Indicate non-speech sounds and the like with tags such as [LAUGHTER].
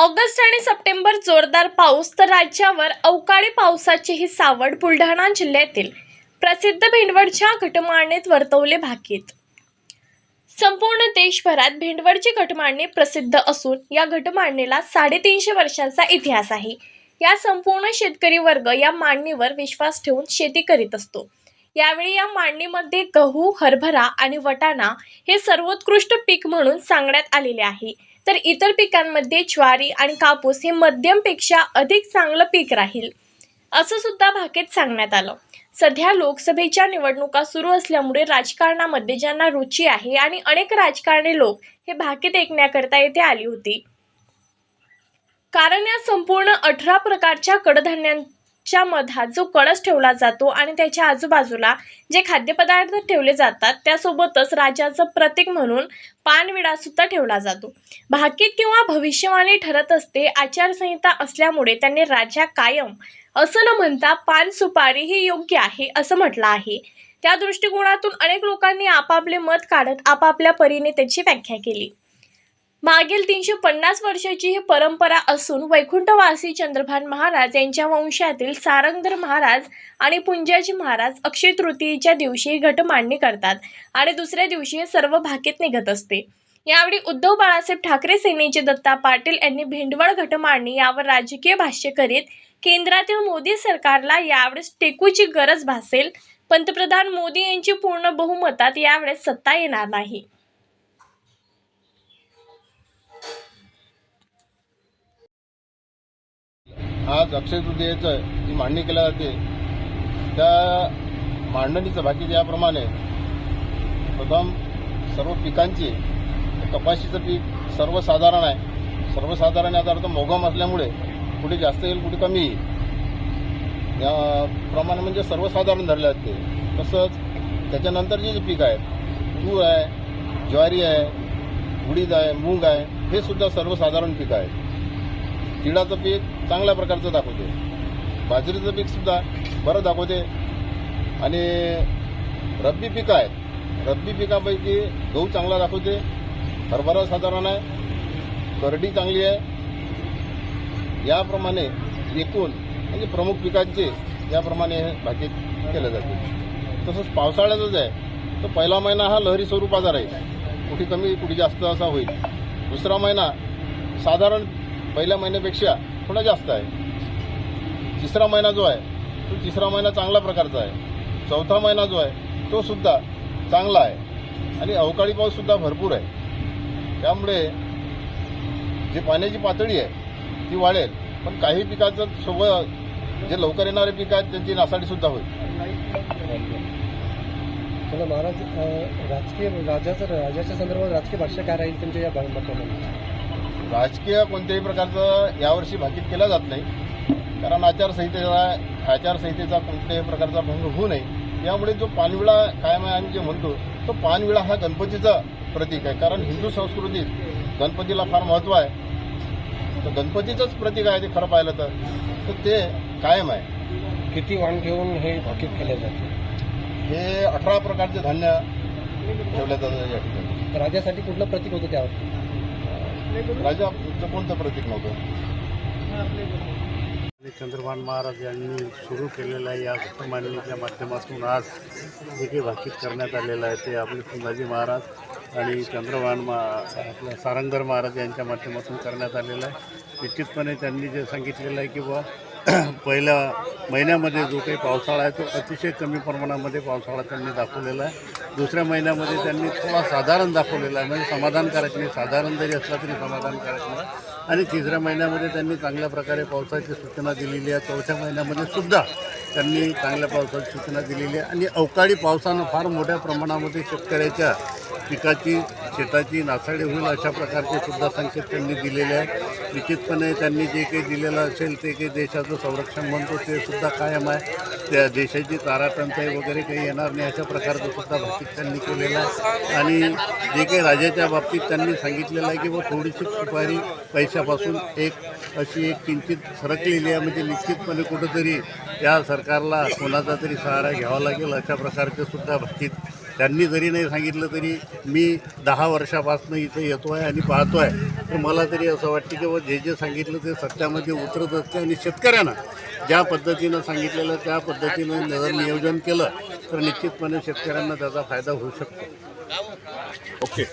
August आणि September जोरदार पाऊस तर राज्यावर अवकाळी पावसाचीही सावड बुलढाणा जिल्ह्यातील प्रसिद्ध भेंडवडच्या घटमाळणीत वर्तवले भाकीत. संपूर्ण देशभरात भेंडवडची घटमांडणी प्रसिद्ध असून या घटमांडणीला साडेतीनशे वर्षांचा इतिहास आहे. या संपूर्ण शेतकरी वर्ग या मांडणीवर विश्वास ठेवून शेती करीत असतो. यावेळी या मांडणीमध्ये गहू हरभरा आणि वटाणा हे सर्वोत्कृष्ट पीक म्हणून सांगण्यात आलेले आहे. तर इतर पिकांमध्ये ज्वारी आणि कापूस हे मध्यमपेक्षा अधिक चांगलं पीक राहील. असं सुद्धा भाकेत सांगण्यात आलं. सध्या लोकसभेच्या निवडणुका सुरू असल्यामुळे राजकारणामध्ये ज्यांना रुची आहे आणि अनेक राजकारणी लोक हे भाकीत ऐकण्याकरता येथे आली होती. कारण या संपूर्ण अठरा प्रकारच्या कडधान्यां च्या मधात जो कळस ठेवला जातो आणि त्याच्या आजूबाजूला जे खाद्यपदार्थ ठेवले जातात त्यासोबतच राजाचं प्रतीक म्हणून पानविडा सुद्धा ठेवला जातो. भाकीत किंवा भविष्यवाणी ठरत असते आचारसंहिता असल्यामुळे त्यांनी राजा कायम असं न म्हणता पान सुपारी ही योग्य आहे असं म्हटलं आहे. त्या दृष्टिकोनातून अनेक लोकांनी आपापले मत काढत आपापल्या परीने त्याची व्याख्या केली. मागील तीनशे पन्नास वर्षाची ही परंपरा असून वैकुंठवासी चंद्रभान महाराज यांच्या वंशातील सारंगधर महाराज आणि पुंजाजी महाराज अक्षय तृतीयेच्या दिवशी घट मांडणी करतात आणि दुसऱ्या दिवशी हे सर्व भाकीत निघत असते. यावेळी उद्धव बाळासाहेब ठाकरे सेनेचे दत्ता पाटील यांनी भेंडवळ घटमांडणी यावर राजकीय भाष्य करीत केंद्रातील मोदी सरकारला यावेळेस टेकूची गरज भासेल. पंतप्रधान मोदी यांची पूर्ण बहुमतात यावेळेस सत्ता येणार नाही. आज अक्षय तृतीयेचं जी मांडणी केल्या जाते त्या मांडणीचं बाकी याप्रमाणे प्रथम सर्व पिकांची कपाशीचं पीक सर्वसाधारण आहे. सर्वसाधारण याचा अर्थ मोगम असल्यामुळे कुठे जास्त येईल कुठे कमी येईल. या प्रमाणे म्हणजे सर्वसाधारण धरले जाते. तसंच त्याच्यानंतरचे जे पीक आहेत तूर आहे ज्वारी आहे उडीद आहे मूग आहे हे सुद्धा सर्वसाधारण पीक आहेत. तिळाचं पीक चांगल्या प्रकारचं दाखवते. बाजरीचं पीकसुद्धा बरं दाखवते. आणि रब्बी पिकं आहेत. रब्बी पिकापैकी गहू चांगला दाखवते. हरभरा साधारण आहे. करडी चांगली आहे. याप्रमाणे एकूण म्हणजे प्रमुख पिकांचे याप्रमाणे भाकीत केलं जाते. तसंच पावसाळ्यातच आहे. तर पहिला महिना हा लहरी स्वरूपाचा राहील कुठे कमी कुठे जास्त असा होईल. दुसरा महिना साधारण पहिल्या महिन्यापेक्षा थोडा जास्त आहे. तिसरा महिना जो आहे तो तिसरा महिना चांगला प्रकारचा आहे. चौथा महिना जो आहे तो सुद्धा चांगला आहे. आणि अवकाळी पाऊससुद्धा भरपूर आहे. त्यामुळे जे पाण्याची पातळी आहे ती वाढेल. पण काही पिकाचं सोबत जे लवकर येणारे पिकं आहेत त्यांची नासाडीसुद्धा होईल. महाराज राजकीय राजाचं राजाच्या संदर्भात राजकीय भाषा काय राहील त्यांच्या या मतामध्ये राजकीय कोणत्याही प्रकारचं यावर्षी भाकीत केलं जात नाही. कारण आचारसंहितेचा आचारसंहितेचा कोणत्याही प्रकारचा भंग होऊ नये. यामुळे जो पानविळा कायम आहे आम्ही जे म्हणतो तो पानविळा हा गणपतीचा प्रतीक आहे. कारण हिंदू संस्कृतीत गणपतीला फार महत्त्व आहे. तर गणपतीचंच प्रतीक आहे ते खरं पाहिलं तर. तर ते कायम आहे. किती वाण ठेवून हे भाकीत केले जाते? हे अठरा प्रकारचे धान्य ठेवलं जातं या ठिकाणी. राजासाठी कुठलं प्रतीक होतं त्यावर? राजाचं कोणतं प्रतीक नव्हतं? चंद्रभान महाराज यांनी सुरू केलेल्या या घटमांडणीच्या माध्यमातून आज जे काही भाकीत करण्यात आलेलं आहे. ते आपले संभाजी महाराज आणि चंद्रभान मा आपल्या सारंगधर महाराज यांच्या माध्यमातून करण्यात आलेलं आहे. निश्चितपणे त्यांनी जे सांगितलेलं आहे की बुवा [CLEARS THROAT] पहिल्या महिन्यामध्ये जो काही पावसाळा आहे तो अतिशय कमी प्रमाणामध्ये पावसाळा त्यांनी दाखवलेला आहे. दुसऱ्या महिन्यामध्ये त्यांनी थोडा साधारण दाखवलेला आहे. म्हणजे समाधानकारक नाही. साधारण जरी असला तरी समाधानकारक नाही. आणि तिसऱ्या महिन्यामध्ये त्यांनी चांगल्या प्रकारे पावसाची सूचना दिलेली आहे. चौथ्या महिन्यामध्ये सुद्धा त्यांनी चांगल्या पावसाची सूचना दिलेली आहे. आणि अवकाळी पावसानं फार मोठ्या प्रमाणामध्ये शेतकऱ्याच्या पिकाची शेताची नासाडी होईल अशा प्रकारचे सुद्धा संकेत त्यांनी दिलेले आहे निश्चितपणे त्यांनी जे काही दिलेलं असेल ते काही देशाचं संरक्षण म्हणतो ते सुद्धा कायम आहे. त्या देशाची ताराटंचाई वगैरे काही येणार नाही अशा प्रकारचं सुद्धा भाकीत त्यांनी केलेलं आहे. आणि जे काही राजाच्या बाबतीत त्यांनी सांगितलेलं आहे की बा थोडीशी सुपारी पैशापासून एक अशी एक किंचित सरकलेली आहे. म्हणजे निश्चितपणे कुठंतरी या सरकारला कोणाचा तरी सहारा घ्यावा लागेल अशा प्रकारचे सुद्धा भाकीत त्यांनी जरी नाही सांगितलं तरी मी दहा वर्षापासून इथं येतो आहे आणि पाहतो आहे तर मला तरी असं वाटतं की बा जे जे सांगितलं ते सत्यामध्ये उतरत असते आणि शेतकऱ्यांना ज्या पद्धतीनं सांगितलेलं त्या पद्धतीनं जर नियोजन केलं तर निश्चितपणे शेतकऱ्यांना त्याचा फायदा होऊ शकतो. Okay.